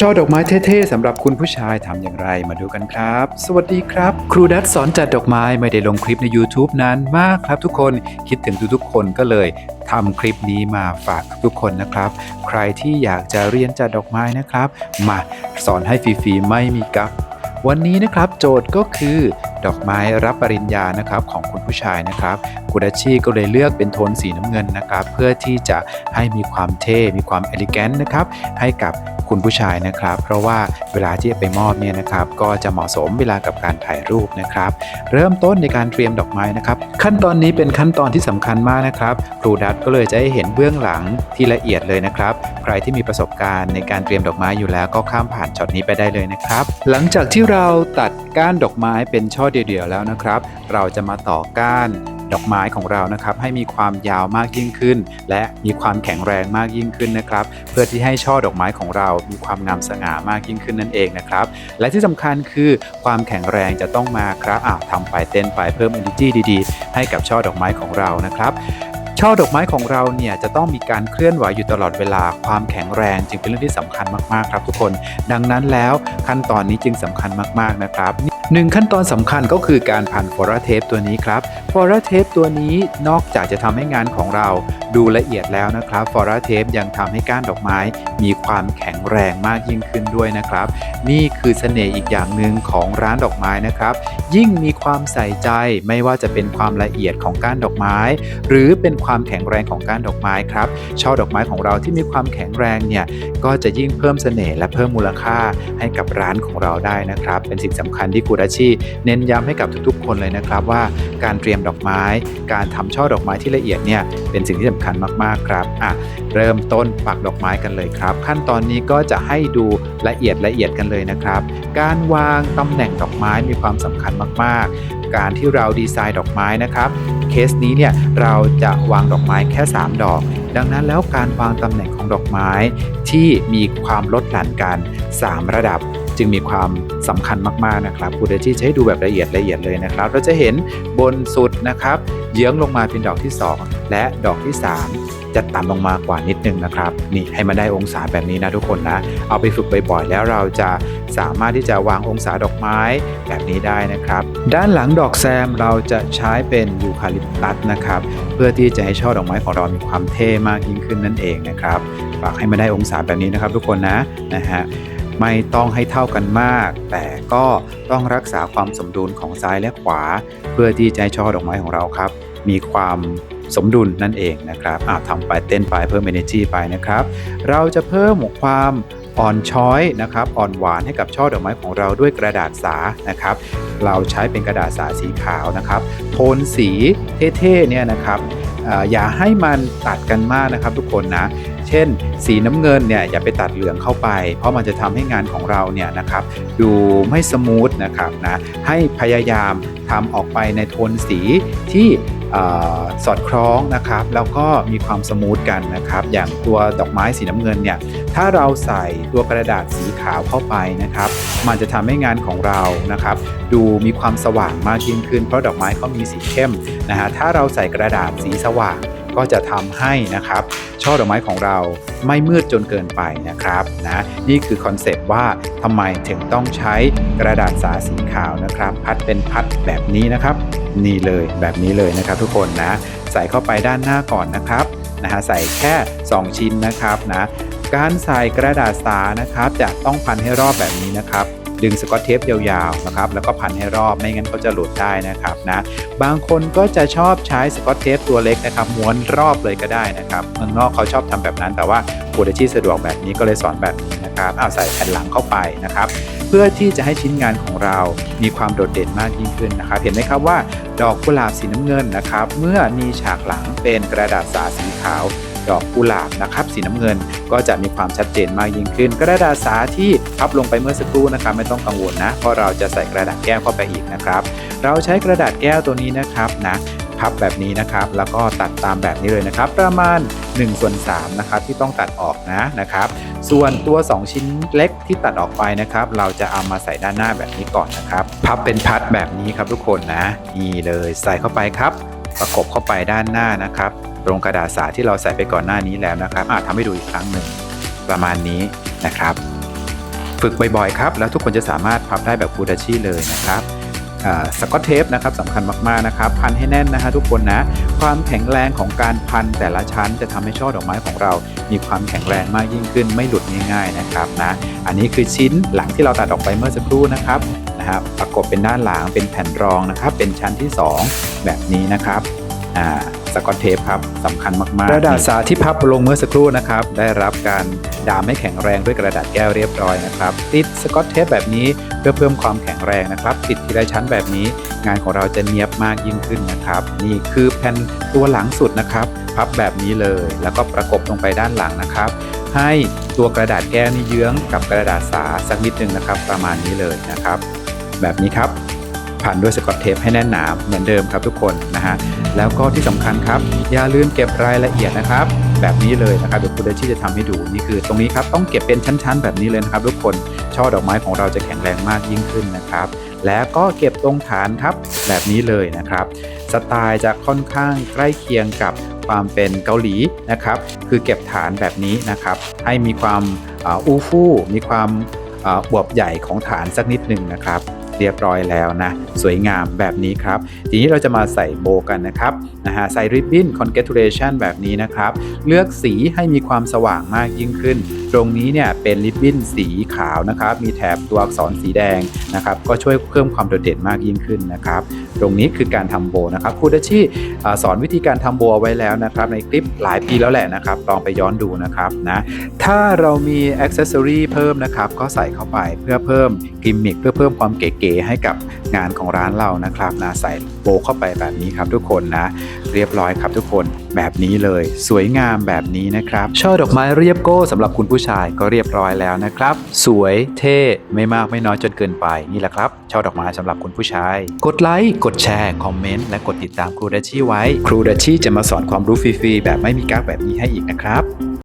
ช่อดอกไม้เท่ๆสำหรับคุณผู้ชายทำอย่างไรมาดูกันครับ สวัสดีครับ ครูดัตสอนจัดดอกไม้ไม่ได้ลงคลิปใน YouTube นานมากครับทุกคนคิดถึงทุกๆคนก็เลยทำคลิปนี้มาฝากทุกคนนะครับ ใครที่อยากจะเรียนจัดดอกไม้นะครับ มาสอนให้ฟรีๆไม่มีกักวันนี้นะครับโจทย์ก็คือดอกไม้รับปริญญานะครับของคุณผู้ชายนะครับกุดาชีก็เลยเลือกเป็นโทนสีน้ำเงินนะครับ เพื่อที่จะให้มีความเท่ มีความเอลิแกนต์นะครับให้กับ คุณผู้ชายนะครับ เพราะว่าเวลาที่จะไปมอบเนี่ยนะครับก็จะเหมาะสมเวลากับการถ่ายรูปนะครับ เริ่มต้นในการเตรียมดอกไม้นะครับ ขั้นตอนนี้เป็นขั้นตอนที่สำคัญมากนะครับ ครูดัตก็เลยจะให้เห็นเบื้องหลังที่ละเอียดเลยนะครับ ใครที่มีประสบการณ์ในการเตรียมดอกไม้อยู่แล้วก็ข้ามผ่านช็อตนี้ไปได้เลยนะครับ หลังจากที่เราตัดก้านดอกไม้เป็นช่อเดียวๆแล้วนะครับ เราจะมาต่อก้าน ดอกไม้ของเรานะครับให้มีความยาวมากยิ่งขึ้น และมีความแข็งแรงมากยิ่งขึ้นนะครับ เพื่อที่ให้ช่อดอกไม้ของเรา มีความงามสง่ามากยิ่งขึ้นนั่นเองนะครับ และที่สำคัญคือความแข็งแรงจะต้องมาครับอ่าทำไปเต้นไปเพิ่ม energy ดีๆ ให้กับช่อดอกไม้ของเรานะครับช่อดอกไม้ของเราเนี่ยจะต้องมีการเคลื่อนไหวอยู่ตลอดเวลาความแข็งแรงจึงเป็นเรื่องที่สำคัญมากๆครับทุกคน ดังนั้นแล้วขั้นตอนนี้จึงสำคัญมากๆนะครับ หนึ่งขั้นตอนสำคัญก็คือการพันฟอร์เทปตัวนี้ครับฟอร์เทปตัวนี้นอกจากจะทำให้งานของเรา ดูละเอียดแล้วนะครับฟอราเทปยังทำให้ก้านดอกไม้มีความแข็งแรงมากยิ่งขึ้นด้วยนะครับ นี่คือเสน่ห์อีกอย่างหนึ่งของร้านดอกไม้นะครับ ยิ่งมีความใส่ใจไม่ว่าจะเป็นความละเอียดของก้านดอกไม้ หรือเป็นความแข็งแรงของก้านดอกไม้ครับช่อดอกไม้ของเราที่มีความแข็งแรงเนี่ยก็จะยิ่งเพิ่มเสน่ห์และเพิ่มมูลค่าให้กับร้านของเราได้นะครับ เป็นสิ่งสำคัญที่กูดาชิเน้นย้ำให้กับทุกๆ คนเลยนะครับว่าการเตรียมดอกไม้ การทำช่อดอกไม้ที่ละเอียดเนี่ยเป็นสิ่งที่สำคัญมากๆครับอะเริ่มต้นปักดอกไม้กันเลยครับ ขั้นตอนนี้ก็จะให้ดูละเอียดละเอียดกันเลยนะครับ การวางตำแหน่งดอกไม้มีความสำคัญมากๆ การที่เราดีไซน์ดอกไม้นะครับเคสนี้เนี่ยเราจะวางดอกไม้แค่ 3 ดอก ดังนั้นแล้วการวางตำแหน่งของดอกไม้ที่มีความลดหลั่นกัน 3 ระดับ จึงมีความสำคัญมากๆนะครับคุณเดชี่จะให้ดูแบบละเอียดละเอียดเลยนะครับ เราจะเห็นบนสุดนะครับเยื้องลงมาเป็นดอกที่ 2 และดอกที่ 3 จะต่ำลงมากว่านิดนึงนะครับ นี่ให้มันได้องศาแบบนี้นะทุกคนนะ เอาไปฝึกบ่อยๆแล้วเราจะสามารถที่จะวางองศาดอกไม้แบบนี้ได้นะครับ ด้านหลังดอกแซมเราจะใช้เป็นยูคาลิปตัสนะครับ เพื่อที่จะให้ช่อดอกไม้ของเรามีความเท่มากยิ่งขึ้นนั่นเองนะครับฝากให้มาได้องศาแบบนี้นะครับทุกคนนะนะฮะ ไม่ต้องให้เท่ากันมาก แต่ก็ต้องรักษาความสมดุลของซ้ายและขวา เพื่อที่จะให้ช่อดอกไม้ของเราครับ มีความสมดุลนั่นเองนะครับอ่าทำไปเต้นไปเพิ่ม energy ไปนะครับ เราจะเพิ่มความอ่อนช้อยนะครับอ่อนหวานให้กับช่อดอกไม้ของเราด้วยกระดาษสานะครับ เราใช้เป็นกระดาษสาสีขาวนะครับ โทนสีเท่ๆเนี่ยนะครับ อย่าให้มันตัดกันมากนะครับทุกคนนะ เช่น สีน้ำเงินเนี่ยอย่าไปตัดเหลืองเข้าไป เพราะมันจะทำให้งานของเราเนี่ยนะครับดูไม่สมูทนะครับนะให้พยายามทำออกไปในโทนสีที่ สอดคล้องนะครับ แล้วก็มีความสมูทกันนะครับ อย่างตัวดอกไม้สีน้ำเงินเนี่ยถ้าเราใส่ตัวกระดาษสีขาวเข้าไปนะครับ มันจะทำให้งานของเรานะครับ ดูมีความสว่างมากยิ่งขึ้นเพราะดอกไม้เขามีสีเข้มนะฮะถ้าเราใส่กระดาษสีสว่างก็จะทำให้นะครับช่อดอกไม้ของเราไม่มืดจนเกินไปนะครับนะนี่คือคอนเซปต์ว่าทำไมถึงต้องใช้กระดาษสาสีขาวนะครับ พัดเป็นพัดแบบนี้นะครับ นี่เลยแบบนี้เลยนะครับทุกคนนะใส่เข้าไปด้านหน้าก่อนนะครับนะฮะใส่แค่ 2 ชิ้นนะครับนะการใส่กระดาษสานะครับจะต้องพันให้รอบแบบนี้นะครับดึงสกอตเทปยาวๆนะครับแล้วก็พันให้รอบไม่งั้นเขาจะหลุดได้นะครับนะบางคนก็จะชอบใช้สกอตเทปตัวเล็กนะครับม้วนรอบเลยก็ได้นะครับเมืองนอกเขาชอบทำแบบนั้น แต่ว่าปูดชี่สะดวกแบบนี้ก็เลยสอนแบบนี้นะครับเอาใส่แผ่นหลังเข้าไปนะครับ เพื่อที่จะให้ชิ้นงานของเรามีความโดดเด่นมากยิ่งขึ้นนะครับ เห็นไหมครับว่า ดอกกุหลาบสีน้ำเงินนะครับ เมื่อมีฉากหลังเป็นกระดาษสาสีขาว ดอกกุหลาบนะครับสีน้ำเงินก็จะมีความชัดเจนมากยิ่งขึ้น กระดาษสาที่พับลงไปเมื่อสักครู่นะครับ ไม่ต้องกังวลนะเพราะเราจะใส่กระดาษแก้วเข้าไปอีกนะครับ เราใช้กระดาษแก้วตัวนี้นะครับนะ พับแบบนี้นะครับ แล้วก็ตัดตามแบบนี้เลยนะครับ ประมาณ1ส่วน3นะครับที่ต้องตัดออกนะนะครับ ส่วนตัว 2 ชิ้นเล็กที่ตัดออกไปนะครับ เราจะเอามาใส่ด้านหน้าแบบนี้ก่อนนะครับ พับเป็นพัดแบบนี้ครับทุกคนนะนี่เลยใส่เข้าไปครับ ประกบเข้าไปด้านหน้านะครับ ตรงกระดาษสาที่เราใส่ไปก่อนหน้านี้แล้วนะครับอะทำให้ดูอีกครั้งหนึ่งประมาณนี้นะครับ ฝึกบ่อยๆครับ แล้วทุกคนจะสามารถพับได้แบบฟูดาชิเลยนะครับ สกอตเทปนะครับสำคัญมากๆนะครับพันให้แน่นนะฮะทุกคนนะความแข็งแรงของการพันแต่ละชั้นจะทำให้ช่อดอกไม้ของเรา มีความแข็งแรงมากยิ่งขึ้น ไม่หลุดง่ายๆนะครับนะอันนี้คือชิ้นหลังที่เราตัดออกไปเมื่อสักครู่นะครับนะครับประกบเป็นด้านหลังเป็นแผ่นรองนะครับเป็นชั้นที่ 2 แบบนี้นะครับอ่า สกอตเทปครับสำคัญมากๆกระดาษสาที่พับลงเมื่อสักครู่นะครับ ได้รับการดามให้แข็งแรงด้วยกระดาษแก้วเรียบร้อยนะครับ ติดสกอตเทปแบบนี้เพื่อเพิ่มความแข็งแรงนะครับ ติดทีละชั้นแบบนี้ งานของเราจะเนียบมากยิ่งขึ้นนะครับ นี่คือแผ่นตัวหลังสุดนะครับ พับแบบนี้เลย แล้วก็ประกบลงไปด้านหลังนะครับ ให้ตัวกระดาษแก้วนี่เยื้องกับกระดาษสาสักนิดนึงนะครับ ประมาณนี้เลยนะครับ แบบนี้ครับ ผ่านด้วยสกอตเทปให้แน่นหนาเหมือนเดิมครับทุกคนนะฮะแล้วก็ที่สำคัญครับ อย่าลืมเก็บรายละเอียดนะครับ แบบนี้เลยนะครับเดี๋ยวคุณเดชี่จะทำให้ดูนี่คือ ตรงนี้ครับต้องเก็บเป็นชั้น ๆ แบบนี้เลยนะครับทุกคนช่อดอกไม้ของเราจะแข็งแรงมากยิ่งขึ้นนะครับ แล้วก็เก็บตรงฐานครับแบบนี้เลยนะครับ สไตล์จะค่อนข้างใกล้เคียงกับความเป็นเกาหลีนะครับ คือเก็บฐานแบบนี้นะครับ ให้มีความอาอูฟู่มีความอ่าอวบใหญ่ของฐานสักนิดหนึ่งนะครับ เรียบร้อยแล้วนะ สวยงามแบบนี้ครับ ทีนี้เราจะมาใส่โบกันนะครับนะฮะใส่ริบบิ้น congratulation แบบนี้นะครับ เลือกสีให้มีความสว่างมากยิ่งขึ้น ตรงนี้เนี่ยเป็นริบบิ้นสีขาวนะครับ มีแถบตัวอักษรสีแดงนะครับ ก็ช่วยเพิ่มความโดดเด่นมากยิ่งขึ้นนะครับ ตรงนี้คือการทำโบนะครับครูดัชชี่สอนวิธีการทำโบไว้แล้วนะครับ ในคลิปหลายปีแล้วแหละนะครับ ลองไปย้อนดูนะครับนะ ถ้าเรามีอ็อกเซสซอรีเพิ่มนะครับ ก็ใส่เข้าไปเพื่อเพิ่มกิมมิคเพื่อเพิ่มความเก๋ๆให้กับงานของร้านเรานะครับนะใส่โบเข้าไปแบบนี้ครับทุกคนนะ เรียบร้อยครับทุกคนแบบนี้เลย สวยงามแบบนี้นะครับช่อดอกไม้เรียบโก้สำหรับคุณผู้ชายก็เรียบร้อยแล้วนะครับ สวยเท่ไม่มากไม่น้อยจนเกินไปนี่แหละครับช่อดอกไม้สำหรับคุณผู้ชาย กดไลค์กดแชร์คอมเมนต์และกดติดตามครูดัชชี่ไว้ ครูดัชชี่จะมาสอนความรู้ฟรีๆแบบไม่มีกั๊กแบบนี้ให้อีกนะครับ